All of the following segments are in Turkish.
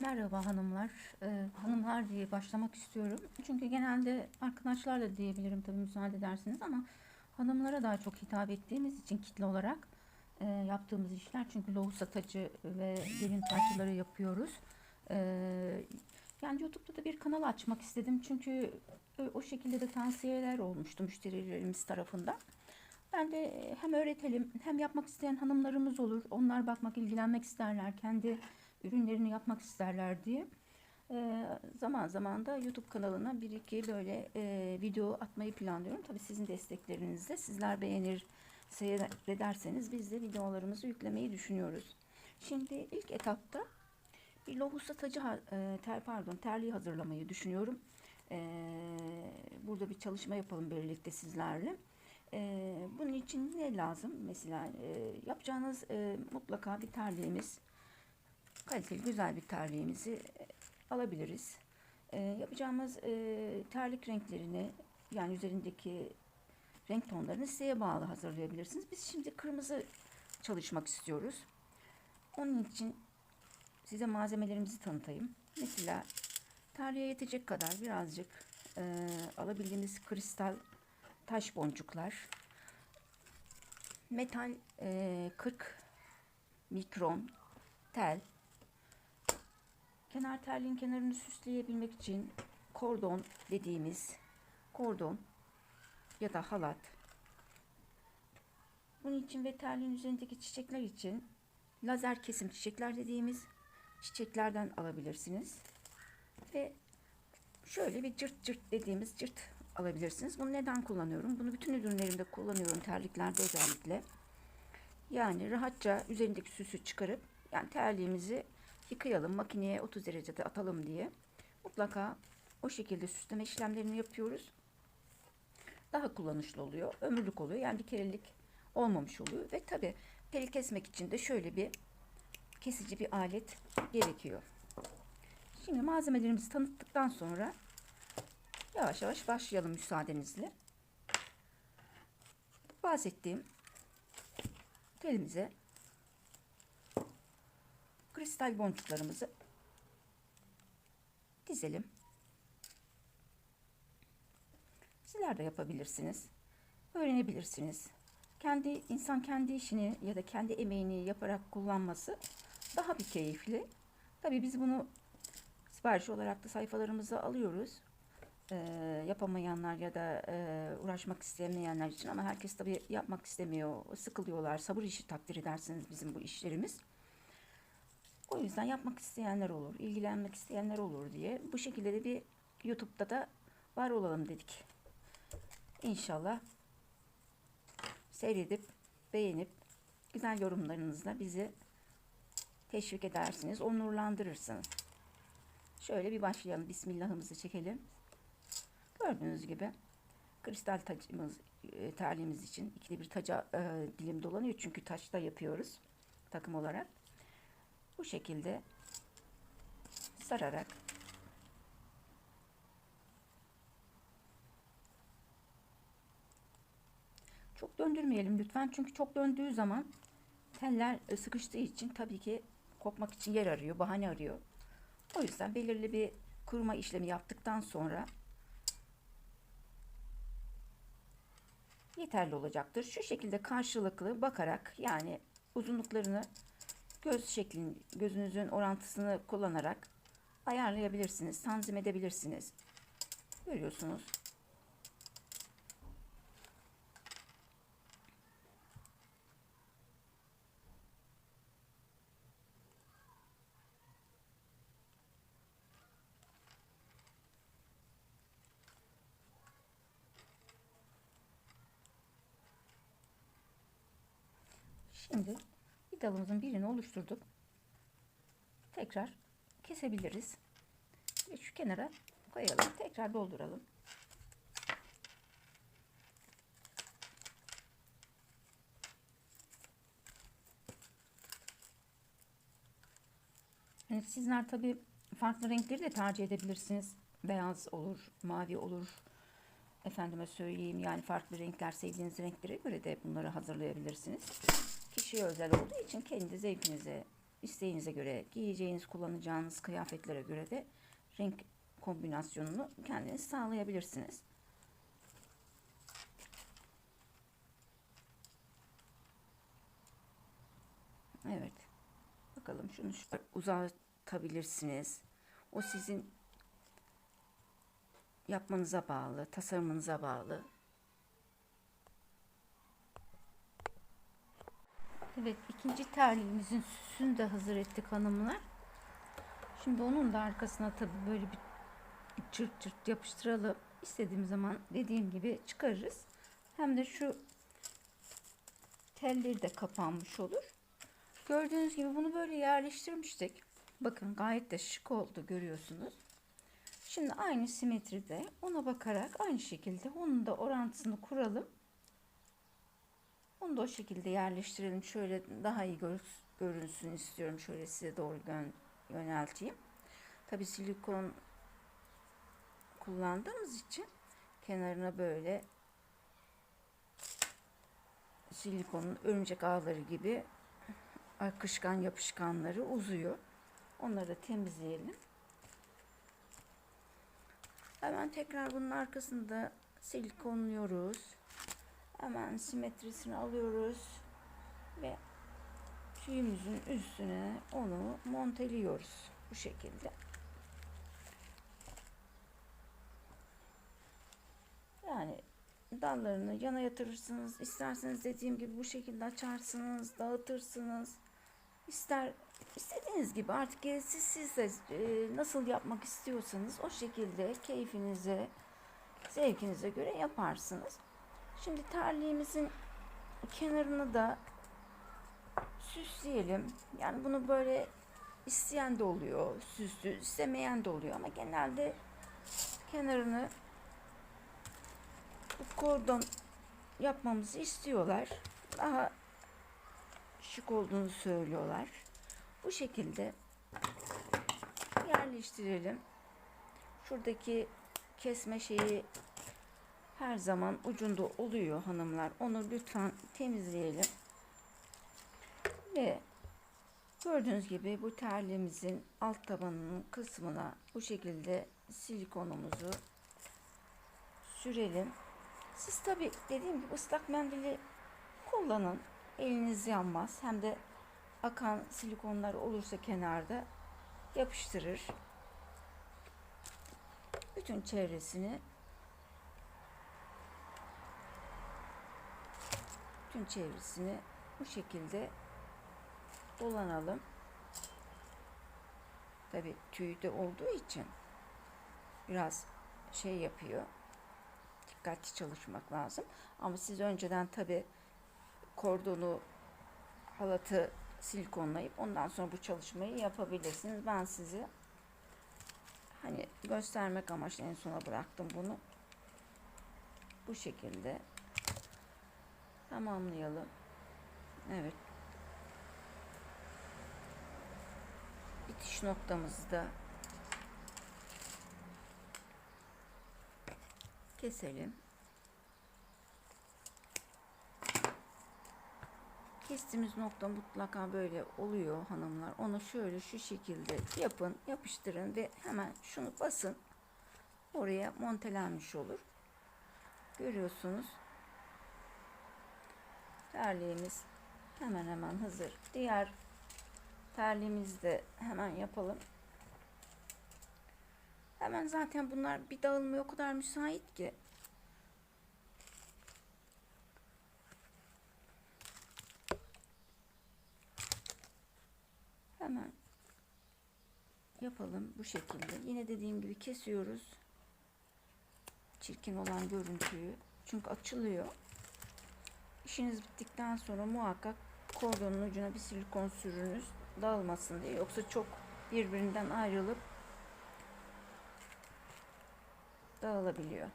Merhaba hanımlar. Ee, hanımlar diye başlamak istiyorum. Çünkü genelde arkadaşlar da diyebilirim tabii müsaade edersiniz ama hanımlara daha çok hitap ettiğimiz için kitle olarak e, yaptığımız işler. Çünkü lohusa tacı ve gelin tacıları yapıyoruz. Ee, yani YouTube'da da bir kanal açmak istedim. Çünkü o- o şekilde de tavsiyeler olmuştu müşterilerimiz tarafından. Ben de hem öğretelim hem yapmak isteyen hanımlarımız olur. Onlar bakmak, ilgilenmek isterler. Kendi ürünlerini yapmak isterler diye. Ee, zaman zaman da YouTube kanalına bir iki böyle e, video atmayı planlıyorum. Tabii sizin desteklerinizle sizler beğenir, seyrederseniz biz de videolarımızı yüklemeyi düşünüyoruz. Şimdi ilk etapta bir lohusa tacı, e, ter, pardon terliği hazırlamayı düşünüyorum. Ee, burada bir çalışma yapalım birlikte sizlerle. Ee, bunun için ne lazım? Mesela e, yapacağınız e, mutlaka bir terliğimiz, kaliteli güzel bir terliğimizi e, alabiliriz. E, yapacağımız e, terlik renklerini yani üzerindeki renk tonlarını size bağlı hazırlayabilirsiniz. Biz şimdi kırmızı çalışmak istiyoruz. Onun için size malzemelerimizi tanıtayım. Mesela terliğe yetecek kadar birazcık e, alabildiğimiz kristal taş boncuklar, metal e, 40 mikron tel, kenar terliğin kenarını süsleyebilmek için kordon dediğimiz kordon ya da halat. Bunun için ve terliğin üzerindeki çiçekler için lazer kesim çiçekler dediğimiz çiçeklerden alabilirsiniz. Ve şöyle bir cırt cırt dediğimiz cırt alabilirsiniz. Bunu neden kullanıyorum? Bunu bütün ürünlerimde kullanıyorum. Terliklerde özellikle. Yani rahatça üzerindeki süsü çıkarıp yani terliğimizi yıkayalım, makineye 30 derecede atalım diye. Mutlaka o şekilde süsleme işlemlerini yapıyoruz. Daha kullanışlı oluyor. Ömürlük oluyor. Yani bir kerelik olmamış oluyor. Ve tabi tel kesmek için de şöyle bir kesici bir alet gerekiyor. Şimdi malzemelerimizi tanıttıktan sonra yavaş yavaş başlayalım müsaadenizle. Bahsettiğim telimize kristal boncuklarımızı dizelim. Sizler de yapabilirsiniz. Öğrenebilirsiniz. Kendi insan kendi işini ya da kendi emeğini yaparak kullanması daha bir keyifli. Tabii biz bunu sipariş olarak da sayfalarımıza alıyoruz. Ee, yapamayanlar ya da e, uğraşmak istemeyenler için ama herkes tabii yapmak istemiyor, sıkılıyorlar. Sabır işi takdir edersiniz bizim bu işlerimiz. O yüzden yapmak isteyenler olur, ilgilenmek isteyenler olur diye bu şekilde de bir YouTube'da da var olalım dedik. İnşallah seyredip beğenip güzel yorumlarınızla bizi teşvik edersiniz, onurlandırırsınız. Şöyle bir başlayalım. Bismillahımızı çekelim. Gördüğünüz gibi kristal tacımız, e, terliğimiz için ikili bir taca e, dilim dolanıyor. Çünkü taşta yapıyoruz takım olarak. Bu şekilde sararak çok döndürmeyelim lütfen. Çünkü çok döndüğü zaman teller e, sıkıştığı için tabii ki kopmak için yer arıyor, bahane arıyor. O yüzden belirli bir kuruma işlemi yaptıktan sonra yeterli olacaktır. Şu şekilde karşılıklı bakarak yani uzunluklarını göz şeklin gözünüzün orantısını kullanarak ayarlayabilirsiniz, tanzim edebilirsiniz. Görüyorsunuz. Şimdi dalımızın birini oluşturduk. Tekrar kesebiliriz. Ve şu kenara koyalım. Tekrar dolduralım. Evet, sizler tabii farklı renkleri de tercih edebilirsiniz. Beyaz olur, mavi olur. Efendime söyleyeyim yani farklı renkler sevdiğiniz renklere göre de bunları hazırlayabilirsiniz. Kişiye özel olduğu için kendi zevkinize isteğinize göre giyeceğiniz, kullanacağınız kıyafetlere göre de renk kombinasyonunu kendiniz sağlayabilirsiniz. Evet. Bakalım şunu şöyle uzatabilirsiniz. O sizin yapmanıza bağlı, tasarımınıza bağlı. Evet, ikinci terliğimizin süsünü de hazır ettik hanımlar. Şimdi onun da arkasına tabii böyle bir çırt çırt yapıştıralım. İstediğim zaman dediğim gibi çıkarırız. Hem de şu telleri de kapanmış olur. Gördüğünüz gibi bunu böyle yerleştirmiştik. Bakın gayet de şık oldu görüyorsunuz. Şimdi aynı simetride ona bakarak aynı şekilde onun da orantısını kuralım. Onu da o şekilde yerleştirelim. Şöyle daha iyi gör- görünsün istiyorum. Şöyle size doğru yön- yönelteyim. Tabi silikon kullandığımız için kenarına böyle silikonun örümcek ağları gibi akışkan yapışkanları uzuyor. Onları da temizleyelim. Hemen tekrar bunun arkasını da silikonluyoruz. Hemen simetrisini alıyoruz ve tüyümüzün üstüne onu monteliyoruz bu şekilde. Yani dallarını yana yatırırsınız. İsterseniz dediğim gibi bu şekilde açarsınız, dağıtırsınız. İster istediğiniz gibi artık gerisi siz de e, nasıl yapmak istiyorsanız o şekilde keyfinize, zevkinize göre yaparsınız. Şimdi terliğimizin kenarını da süsleyelim. Yani bunu böyle isteyen de oluyor, süslü, istemeyen de oluyor ama genelde kenarını bu kordon yapmamızı istiyorlar. Daha şık olduğunu söylüyorlar. Bu şekilde yerleştirelim. Şuradaki kesme şeyi her zaman ucunda oluyor hanımlar. Onu lütfen temizleyelim. Ve gördüğünüz gibi bu terliğimizin alt tabanının kısmına bu şekilde silikonumuzu sürelim. Siz tabi dediğim gibi ıslak mendili kullanın. Eliniz yanmaz. Hem de akan silikonlar olursa kenarda yapıştırır. Bütün çevresini bütün çevresini bu şekilde dolanalım. Tabi tüyde olduğu için biraz şey yapıyor. Dikkatli çalışmak lazım. Ama siz önceden tabi kordonu halatı silikonlayıp ondan sonra bu çalışmayı yapabilirsiniz. Ben size hani göstermek amaçlı en sona bıraktım bunu. Bu şekilde tamamlayalım. Evet. Bitiş noktamızı da keselim. Kestiğimiz nokta mutlaka böyle oluyor hanımlar. Onu şöyle şu şekilde yapın, yapıştırın ve hemen şunu basın. Oraya montelenmiş olur. Görüyorsunuz. Terliğimiz hemen hemen hazır. Diğer terliğimizi de hemen yapalım. Hemen zaten bunlar bir dağılmaya o kadar müsait ki. Hemen yapalım bu şekilde. Yine dediğim gibi kesiyoruz. Çirkin olan görüntüyü. Çünkü açılıyor. İşiniz bittikten sonra muhakkak kordonun ucuna bir silikon sürünüz dağılmasın diye. Yoksa çok birbirinden ayrılıp dağılabiliyor.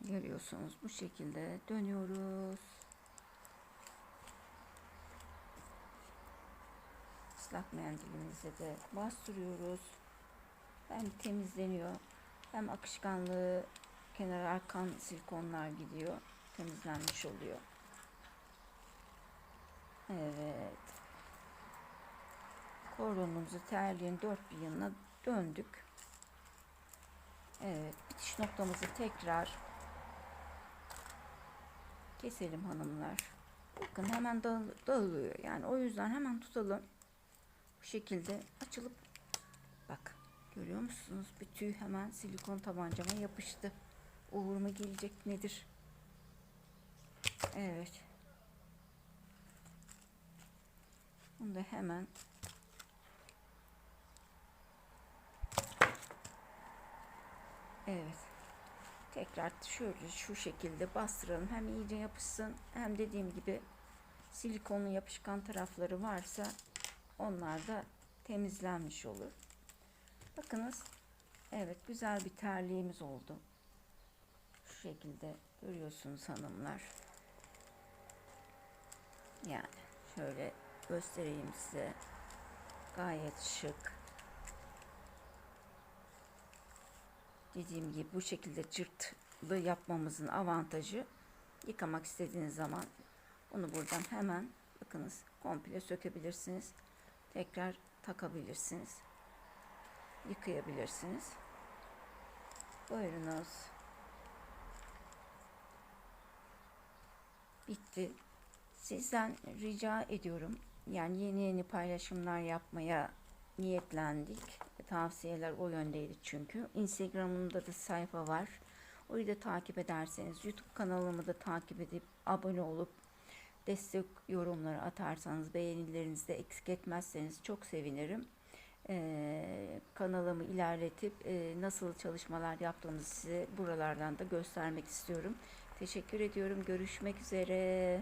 Görüyorsunuz bu şekilde dönüyoruz. Islak mendilimize de bastırıyoruz. hem temizleniyor hem akışkanlığı kenara arkan silikonlar gidiyor. Temizlenmiş oluyor. Evet. Kordonumuzu terliğin dört bir yanına döndük. Evet. Bitiş noktamızı tekrar keselim hanımlar. Bakın hemen dağıl- dağılıyor. Yani o yüzden hemen tutalım. Bu şekilde açılıp bak görüyor musunuz? Bir tüy hemen silikon tabancama yapıştı. Uğur mu gelecek nedir? Evet. Bunu da hemen Evet. Tekrar şöyle şu şekilde bastıralım. Hem iyice yapışsın hem dediğim gibi silikonlu yapışkan tarafları varsa onlar da temizlenmiş olur. Bakınız. Evet güzel bir terliğimiz oldu. Şu şekilde görüyorsunuz hanımlar. Yani şöyle göstereyim size. Gayet şık. Dediğim gibi bu şekilde cırtlı yapmamızın avantajı yıkamak istediğiniz zaman onu buradan hemen bakınız komple sökebilirsiniz. Tekrar takabilirsiniz. Yıkayabilirsiniz. Buyurunuz. Bitti. Sizden rica ediyorum. Yani yeni yeni paylaşımlar yapmaya niyetlendik. Tavsiyeler o yöndeydi çünkü. Instagram'ımda da sayfa var. Orayı da takip ederseniz, YouTube kanalımı da takip edip abone olup destek yorumları atarsanız, beğenilerinizi de eksik etmezseniz çok sevinirim. Ee, kanalımı ilerletip e, nasıl çalışmalar yaptığımızı size buralardan da göstermek istiyorum. Teşekkür ediyorum. Görüşmek üzere.